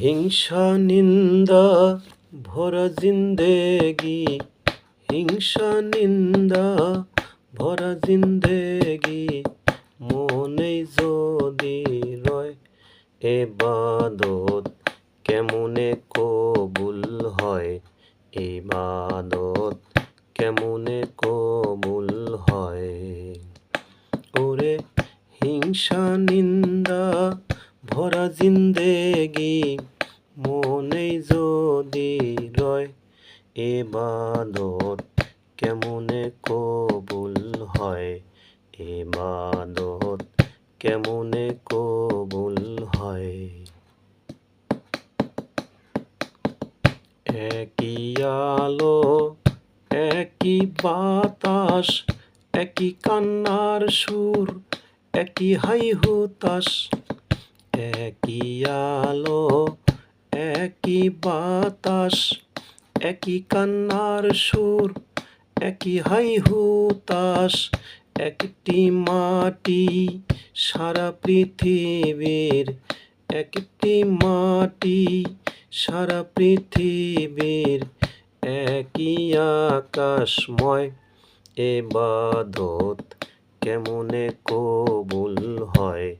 হিংসা, নিন্দা, ভরা জিন্দেগি। হিংসা, নিন্দা, ভরা জিন্দেগি। মনে যদি রয় এবাদত কেমনে কবুল হয় ইবাদত কেমনে কবুল হয়? ওরে হিংসা, নিন্দা মনে যদি রয় এবাদত কেমনে কবুল হয়? এবাদত কেমনে কবুল হয়? একই আলো, একই বাতাস, একই কান্নার সুর, একই হাই হুতাস একই আলো একই বাতাস, একই কান্নার সুর, একই হাই হুতাস একটি মাটি সারা পৃথিবীর, একটি মাটি সারা পৃথিবীর, একই আকাশময়। এবাদত কেমনে কবুল হয়?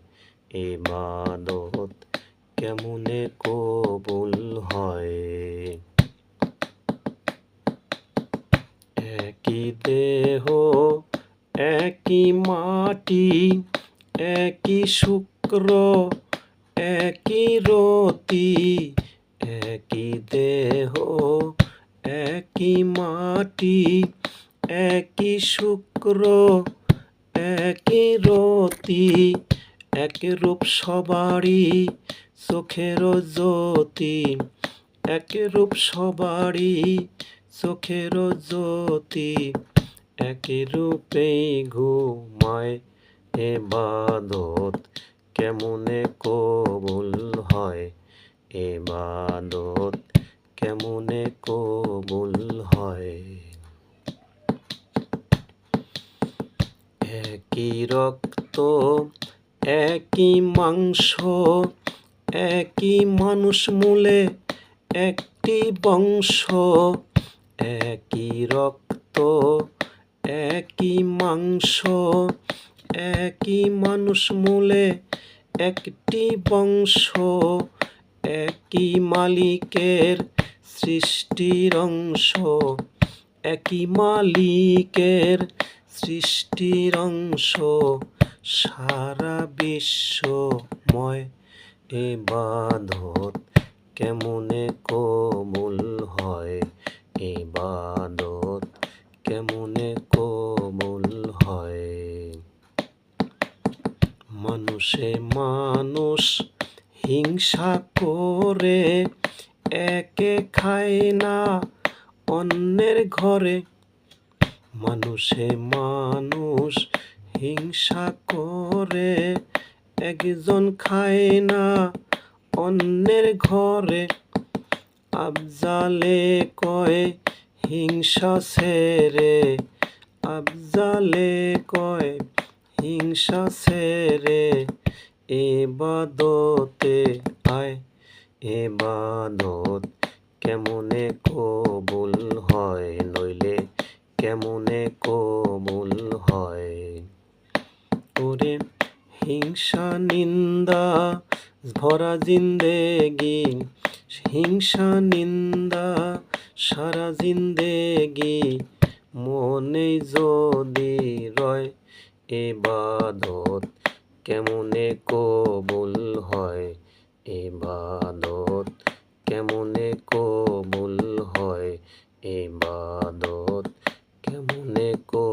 এবাদত কেমনে কবুল হয়? একই দেহ, একই মাটি, একই শুক্র, একই রতি, একই দেহ, একই মাটি, একই শুক্র, একই রতি, এক রূপ সবারই চোখের জ্যোতি, এক রূপ সবারই চোখের জ্যোতি, এক রূপেই ঘুমায় এবাদত, কেমনে কবুল হয় এবাদত, কেমনে কবুল হয়? একই রক্ত, একই মাংস একই মানুষ মূলে একটি বংশ, একই রক্ত, একই মাংস, একই মানুষ মূলে একটি বংশ, একই মালিকের সৃষ্টির অংশ, একই মালিকের সৃষ্টির অংশ, সারা বিশ্বময় এবাদত কেমনে কবুল হয়? এ এবাদত কেমনে কবুল হয়? মানুষে মানুষ হিংসা করে, একে খায় না অন্যের ঘরে। মানুষে মানুষ হিংসা করে একজন খায় না, অন্যের ঘরে আফজালে কয়, হিংসা ছেড়ে। আফজালে কয়, হিংসা ছেড়ে। এবাদতে আয় এবাদত কেমনে কবুল হয়? নইলে কেমনে কবুল হয়? ওরে হিংসা, নিন্দা, ভরা জিন্দেগি। হিংসা, নিন্দা, সারা জিন্দেগি। মনে যদি রয় এ এবাদত কেমনে কবুল হয় এবাদত কেমনে কবুল হয় এবাদত কেমনে কবুল